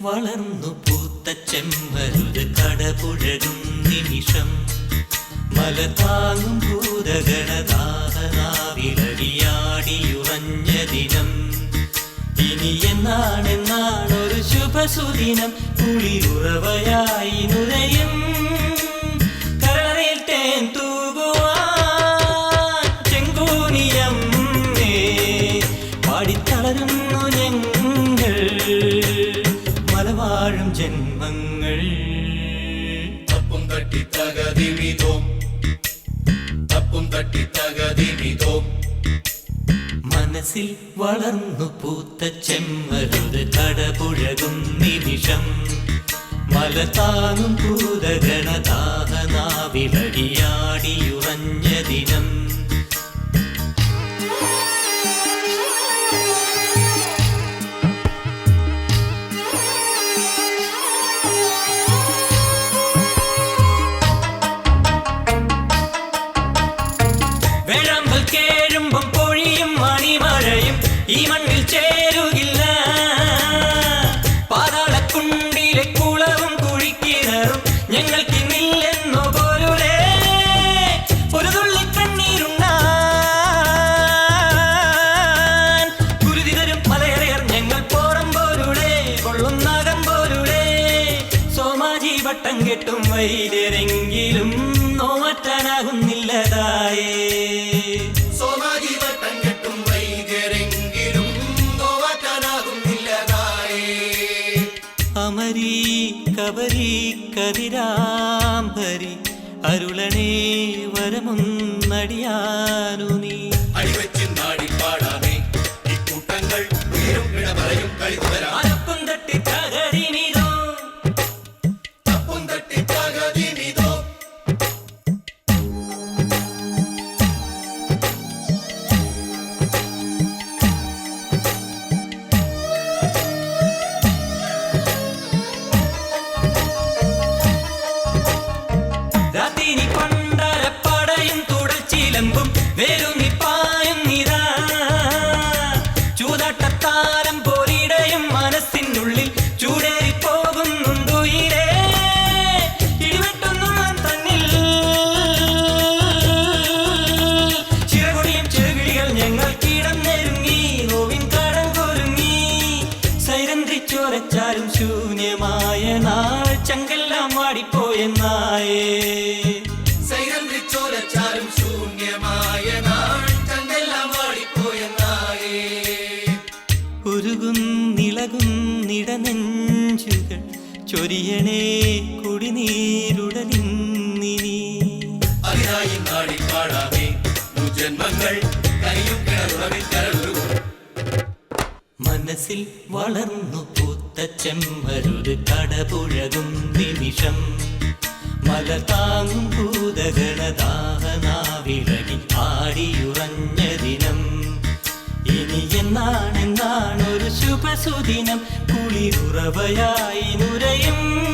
വളർന്നു പൂത്ത ചെമ്മരുത് കടപുഴകും നിമിഷം. മല താങ്ങും ഭൂതഗണദാഹനാവിലടിയാടിയുറഞ്ഞ ദിനം ഇനി എന്നാണെന്നാണൊരു ശുഭസുദിനം. കുളിരുറവയായി ജന്മങ്ങൾ തപ്പും തട്ടി തകതിമിതോം തപ്പും തട്ടി തകതിമിതോം മനസ്സിൽ വളർന്നു പൂത്ത ചെമ്മരുത് കടപുഴകും നിമിഷം. മല താങ്ങും വട്ടം കെട്ടും വൈദ്യരെങ്കിലും വട്ടം കെട്ടും വൈദ്യരെങ്കിലും നോവാറ്റാനാകുന്നില്ലതായേ അമരീ കബരി കതിരാംബരി അരുളണേ വരമൊന്നടിയാനു നീ. സൈരന്ധ്രിച്ചോരച്ചാലും ശൂന്യമായ നാൾ ചങ്കെല്ലാം വാടിപ്പോയ നായ. ശൂന്യമായ നാൾ ചങ്കെല്ലാം ചൊരിയണേ കുടിനീരുടലിന്നിനി. അതിനായി നാടി പാടാമേ ജന്മങ്ങൾ കരയും കിണറുറവിൽ കരളുരുകും മനസ്സിൽ വളർന്നു പൂത്ത ചെമ്മരുത് കടപുഴകും നിമിഷം. മല താങ്ങും ഭൂതഗണദാഹനാവിളകി ആടിയുറഞ്ഞ ദിനം. ഇനി എന്നാണെന്നാണൊരു ശുഭസുദിനം. കുളിരുറവയായി നുരയും.